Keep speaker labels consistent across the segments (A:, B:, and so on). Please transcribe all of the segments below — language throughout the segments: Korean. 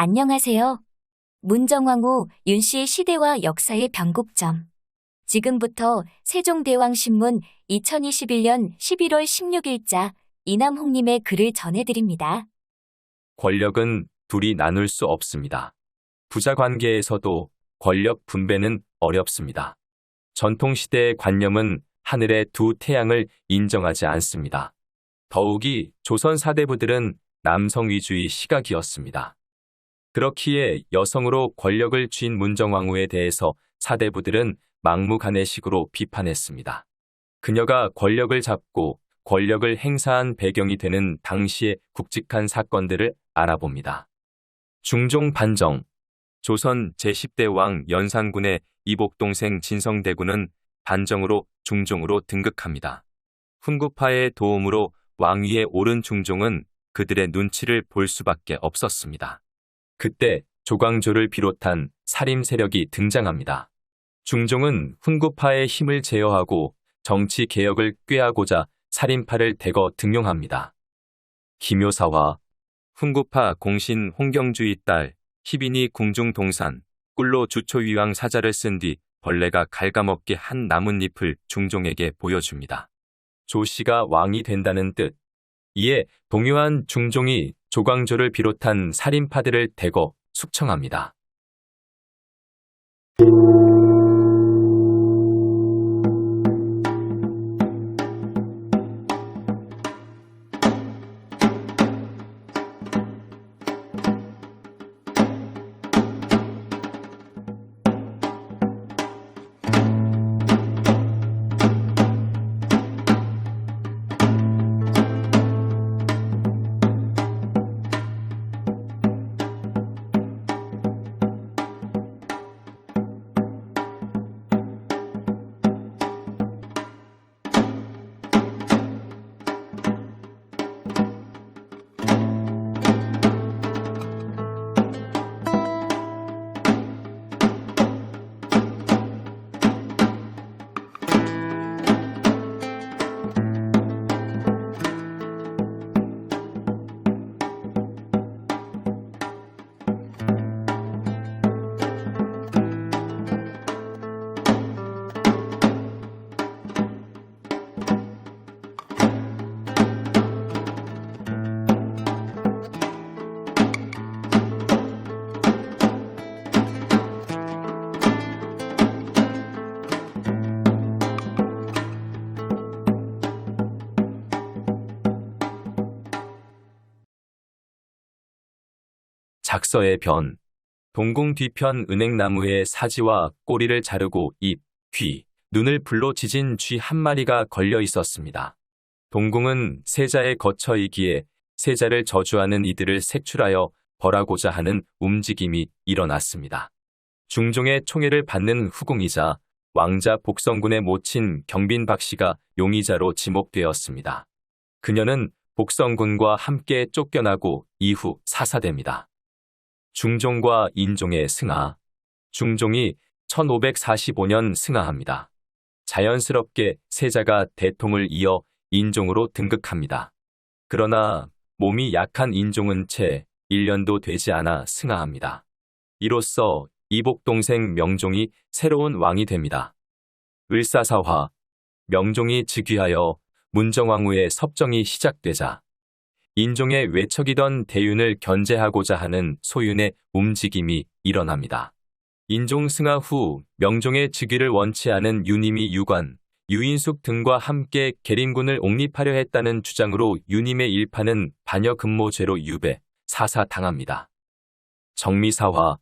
A: 안녕하세요. 문정왕후 윤씨의 시대와 역사의 변곡점. 지금부터 세종대왕신문 2021년 11월 16일자 이남홍님의 글을 전해드립니다.
B: 권력은 둘이 나눌 수 없습니다. 부자 관계에서도 권력 분배는 어렵습니다. 전통시대의 관념은 하늘의 두 태양을 인정하지 않습니다. 더욱이 조선 사대부들은 남성 위주의 시각이었습니다. 그렇기에 여성으로 권력을 쥔 문정왕후에 대해서 사대부들은 막무가내식으로 비판했습니다. 그녀가 권력을 잡고 권력을 행사한 배경이 되는 당시의 굵직한 사건들을 알아봅니다. 중종 반정 조선 제10대 왕 연산군의 이복동생 진성대군은 반정으로 중종으로 등극합니다. 훈구파의 도움으로 왕위에 오른 중종은 그들의 눈치를 볼 수밖에 없었습니다. 그때 조광조를 비롯한 살림 세력이 등장합니다. 중종은 훈구파의 힘을 제어하고 정치 개혁을 꾀하고자 살인파를 대거 등용합니다. 김효사와 훈구파 공신 홍경주의 딸 희빈이 궁중 동산 꿀로 주초위왕 사자를 쓴 뒤 벌레가 갉아먹게 한 나뭇잎을 중종에게 보여줍니다. 조 씨가 왕이 된다는 뜻. 이에 동요한 중종이 조광조를 비롯한 살인파들을 대거 숙청합니다. 작서의 변. 동궁 뒤편 은행나무의 사지와 꼬리를 자르고 입, 귀, 눈을 불로 지진 쥐 한 마리가 걸려 있었습니다. 동궁은 세자의 거처이기에 세자를 저주하는 이들을 색출하여 벌하고자 하는 움직임이 일어났습니다. 중종의 총애를 받는 후궁이자 왕자 복성군의 모친 경빈 박씨가 용의자로 지목되었습니다. 그녀는 복성군과 함께 쫓겨나고 이후 사사됩니다. 중종과 인종의 승하. 중종이 1545년 승하합니다. 자연스럽게 세자가 대통을 이어 인종으로 등극합니다. 그러나 몸이 약한 인종은 채 1년도 되지 않아 승하합니다. 이로써 이복 동생 명종이 새로운 왕이 됩니다. 을사사화. 명종이 즉위하여 문정왕후의 섭정이 시작되자 인종의 외척이던 대윤을 견제하고자 하는 소윤의 움직임이 일어납니다. 인종 승하 후 명종의 즉위를 원치 않은 유님이 유관, 유인숙 등과 함께 계림군을 옹립하려 했다는 주장으로 유님의 일파는 반여근모죄로 유배, 사사당합니다. 정미사화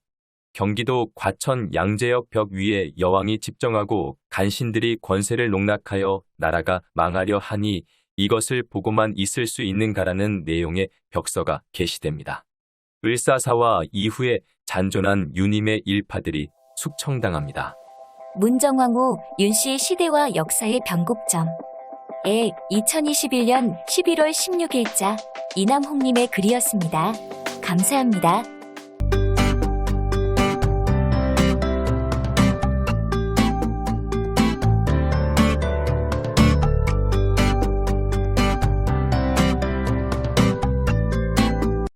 B: 경기도 과천 양재역 벽 위에 여왕이 집정하고 간신들이 권세를 농락하여 나라가 망하려 하니 이것을 보고만 있을 수 있는가라는 내용의 벽서가 게시됩니다. 을사사와 이후에 잔존한 유님의 일파들이 숙청당합니다.
A: 문정왕후 윤씨의 시대와 역사의 변곡점. 에 2021년 11월 16일자 이남홍님의 글이었습니다. 감사합니다.